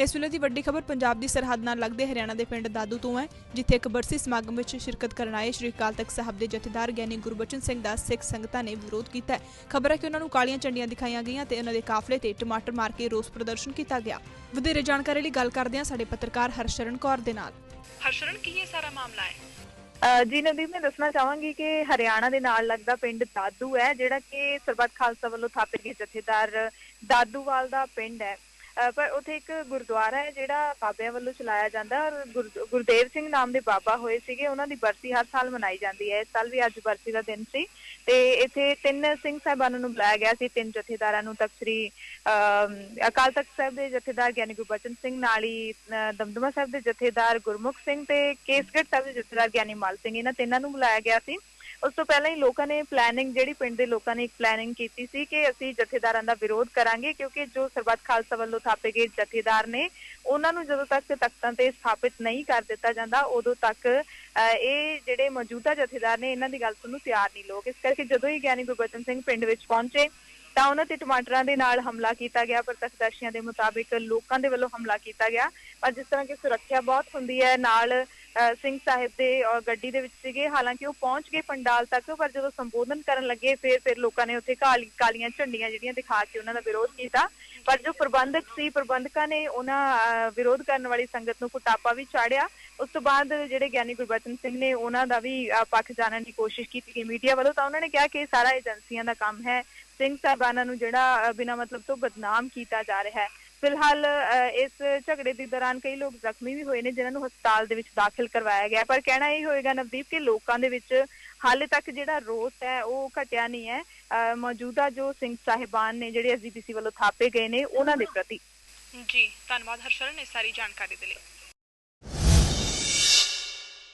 ਇਸ ਵੇਲੇ ਦੀ ਵੱਡੀ ਖਬਰ ਪੰਜਾਬ ਦੀ ਸਰਹੱਦ ਨਾਲ ਲੱਗਦੇ ਹਰਿਆਣਾ ਦੇ ਪਿੰਡ ਦਾਦੂ ਤੋਂ ਹੈ ਜਿੱਥੇ ਇੱਕ ਬਰਸੀ ਸਮਾਗਮ ਵਿੱਚ ਸ਼ਿਰਕਤ ਕਰਨ ਆਏ ਸ਼੍ਰੀ ਅਕਾਲ ਤਖਤ ਸਾਹਿਬ ਦੇ ਜਥੇਦਾਰ ਗਿਆਨੀ ਗੁਰਬਚਨ ਸਿੰਘ ਦਾ ਸਿੱਖ ਸੰਗਤਾਂ ਨੇ ਵਿਰੋਧ ਕੀਤਾ ਹੈ। ਖਬਰ ਹੈ ਕਿ ਉਹਨਾਂ ਨੂੰ ਕਾਲੀਆਂ ਝੰਡੀਆਂ ਦਿਖਾਈਆਂ ਗਈਆਂ ਤੇ ਉਹਨਾਂ ਦੇ ਕਾਫਲੇ ਤੇ ਟਮਾਟਰ ਮਾਰ ਕੇ ਰੋਸ ਪ੍ਰਦਰਸ਼ਨ ਕੀਤਾ ਗਿਆ। ਵਧੇਰੇ ਜਾਣਕਾਰੀ ਲਈ ਗੱਲ ਕਰਦੇ ਹਾਂ ਸਾਡੇ ਪੱਤਰਕਾਰ ਹਰਸ਼ਰਨ ਕੌਰ ਦੇ ਨਾਲ। ਹਰਸ਼ਰਨ ਕੀ ਇਹ ਸਾਰਾ ਮਾਮਲਾ ਹੈ? ਜੀ ਨਦੀਪ ਮੈਂ ਦੱਸਣਾ ਚਾਹਾਂਗੀ ਕਿ ਹਰਿਆਣਾ ਦੇ ਨਾਲ ਲੱਗਦਾ ਪਿੰਡ ਦਾਦੂ ਹੈ ਜਿਹੜਾ ਕਿ ਸਰਬੱਤ ਖਾਲਸਾ ਵੱਲੋਂ ਥਾਪੇ ਗਏ ਜਥੇਦਾਰ ਦਾਦੂਵਾਲ ਦਾ ਪਿੰਡ ਹੈ। ਪਰ ਉੱਥੇ ਇੱਕ ਗੁਰਦੁਆਰਾ ਹੈ ਜਿਹੜਾ ਬਾਬਿਆਂ ਵੱਲੋਂ ਚਲਾਇਆ ਜਾਂਦਾ ਔਰ ਗੁਰਦੇਵ ਸਿੰਘ ਨਾਮ ਦੇ ਬਾਬਾ ਹੋਏ ਸੀਗੇ ਉਹਨਾਂ ਦੀ ਬਰਸੀ ਹਰ ਸਾਲ ਮਨਾਈ ਜਾਂਦੀ ਹੈ। ਇਸ ਸਾਲ ਵੀ ਅੱਜ ਬਰਸੀ ਦਾ ਦਿਨ ਸੀ ਤੇ ਇੱਥੇ ਤਿੰਨ ਸਿੰਘ ਸਾਹਿਬਾਨਾਂ ਨੂੰ ਬੁਲਾਇਆ ਗਿਆ ਸੀ ਤਿੰਨ ਜਥੇਦਾਰਾਂ ਨੂੰ ਤਖਤ ਸ੍ਰੀ ਅਮ, ਅਕਾਲ ਤਖਤ ਸਾਹਿਬ ਦੇ ਜਥੇਦਾਰ ਗਿਆਨੀ ਗੁਰਬਚਨ ਸਿੰਘ ਨਾਲ ਹੀ ਦਮਦਮਾ ਸਾਹਿਬ ਦੇ ਜਥੇਦਾਰ ਗੁਰਮੁਖ ਸਿੰਘ ਤੇ ਕੇਸਗੜ੍ਹ ਸਾਹਿਬ ਦੇ ਜਥੇਦਾਰ ਗਿਆਨੀ ਮਾਲ ਸਿੰਘ ਇਹਨਾਂ ਤਿੰਨਾਂ ਨੂੰ ਬੁਲਾਇਆ ਗਿਆ ਸੀ। ਉਸ ਤੋਂ ਪਹਿਲਾਂ ਹੀ ਲੋਕਾਂ ਨੇ ਪਲੈਨਿੰਗ ਜਿਹੜੀ ਪਿੰਡ ਦੇ ਲੋਕਾਂ ਨੇ ਇੱਕ ਪਲੈਨਿੰਗ ਕੀਤੀ ਸੀ ਕਿ ਅਸੀਂ ਜਥੇਦਾਰਾਂ ਦਾ ਵਿਰੋਧ ਕਰਾਂਗੇ ਕਿਉਂਕਿ ਜੋ ਸਰਬੱਤ ਖਾਲਸਾ ਵੱਲੋਂ ਥਾਪੇ ਗਏ ਜਥੇਦਾਰ ਨੇ ਉਹਨਾਂ ਨੂੰ ਜਦੋਂ ਤੱਕ ਤਖਤਾਂ ਤੇ ਸਥਾਪਿਤ ਨਹੀਂ ਕਰ ਦਿੱਤਾ ਜਾਂਦਾ ਉਦੋਂ ਤੱਕ ਅ, ਇਹ ਜਿਹੜੇ ਮੌਜੂਦਾ ਜਥੇਦਾਰ ਨੇ ਇਹਨਾਂ ਦੀ ਗੱਲ ਸੁਣਨ ਨੂੰ ਤਿਆਰ ਨਹੀਂ ਲੋਕ। ਇਸ ਕਰਕੇ ਜਦੋਂ ਹੀ ਗਿਆਨੀ ਗੁਰਬਚਨ ਸਿੰਘ ਪਿੰਡ ਵਿੱਚ ਪਹੁੰਚੇ ਤਾਂ ਉਹਨਾਂ ਤੇ ਟਮਾਟਰਾਂ ਦੇ ਨਾਲ ਹਮਲਾ ਕੀਤਾ ਗਿਆ ਪਰ ਪ੍ਰਤੱਖਦਰਸ਼ੀਆਂ ਦੇ ਮੁਤਾਬਿਕ ਲੋਕਾਂ ਦੇ ਵੱਲੋਂ ਹਮਲਾ ਕੀਤਾ ਗਿਆ। ਪਰ ਜਿਸ ਤਰ੍ਹਾਂ ਕਿ ਸੁਰੱਖਿਆ ਬਹੁਤ ਹੁੰਦੀ ਹੈ ਨਾਲ ਸਿੰਘ ਸਾਹਿਬ ਦੇ ਗੱਡੀ ਦੇ ਵਿੱਚ ਸੀਗੇ। ਹਾਲਾਂਕਿ ਉਹ ਪਹੁੰਚ ਗਏ ਪੰਡਾਲ ਤੱਕ ਪਰ ਜਦੋਂ ਸੰਬੋਧਨ ਕਰਨ ਲੱਗੇ ਫਿਰ ਫਿਰ ਲੋਕਾਂ ਨੇ ਉੱਥੇ ਕਾਲੀ ਕਾਲੀਆਂ ਝੰਡੀਆਂ ਜਿਹੜੀਆਂ ਦਿਖਾ ਕੇ ਉਹਨਾਂ ਦਾ ਵਿਰੋਧ ਕੀਤਾ। ਪਰ ਜੋ ਪ੍ਰਬੰਧਕ ਸੀ ਪ੍ਰਬੰਧਕਾਂ ਨੇ ਉਹਨਾਂ ਅ, ਵਿਰੋਧ ਕਰਨ ਵਾਲੀ ਸੰਗਤ ਨੂੰ ਕੁਟਾਪਾ ਵੀ ਚਾੜਿਆ। ਉਸ ਤੋਂ ਬਾਅਦ ਜਿਹੜੇ ਗਿਆਨੀ ਗੁਰਬਚਨ ਸਿੰਘ ਨੇ ਉਹਨਾਂ ਦਾ ਵੀ ਪੱਖ ਜਾਣਨ ਦੀ ਕੋਸ਼ਿਸ਼ ਕੀਤੀ ਗਈ ਮੀਡੀਆ ਵੱਲੋਂ ਤਾਂ ਉਹਨਾਂ ਨੇ ਕਿਹਾ ਕਿ ਇਹ ਸਾਰਾ ਏਜੰਸੀਆਂ ਦਾ ਕੰਮ ਹੈ। ਸਿੰਘ ਸਾਹਿਬਾਨਾਂ ਨੂੰ ਜਿਹੜਾ ਬਿਨਾ ਮਤਲਬ ਤੋਂ ਬਦਨਾਮ ਕੀਤਾ ਜਾ ਰਿਹਾ ਹੈ। ਫਿਲਹਾਲ ਇਸ ਝਗੜੇ ਦੇ ਦੌਰਾਨ ਕਈ ਲੋਕ ਜ਼ਖਮੀ ਵੀ ਹੋਏ ਨੇ, ਜਿਨ੍ਹਾਂ ਨੂੰ ਹਸਪਤਾਲ ਦੇ ਵਿੱਚ ਦਾਖਲ ਕਰਵਾਇਆ ਗਿਆ। ਪਰ ਕਹਿਣਾ ਇਹ ਹੋਏਗਾ ਨਵਦੀਪ ਕਿ ਲੋਕਾਂ ਦੇ ਵਿੱਚ ਹਾਲੇ ਤੱਕ ਜਿਹੜਾ ਰੋਸ ਹੈ, ਉਹ ਘਟਿਆ ਨਹੀਂ ਹੈ। ਮੌਜੂਦਾ ਜੋ ਸਿੰਘ ਸਾਹਿਬਾਨ ਨੇ, ਜਿਹੜੇ ਐਸਜੀਪੀਸੀ ਵੱਲੋਂ ਥਾਪੇ ਗਏ ਨੇ, ਉਹਨਾਂ ਦੇ ਪ੍ਰਤੀ। ਜੀ, ਧੰਨਵਾਦ ਹਰਸ਼ਰਨ ਇਸ ਸਾਰੀ ਜਾਣਕਾਰੀ ਦੇ ਲਈ।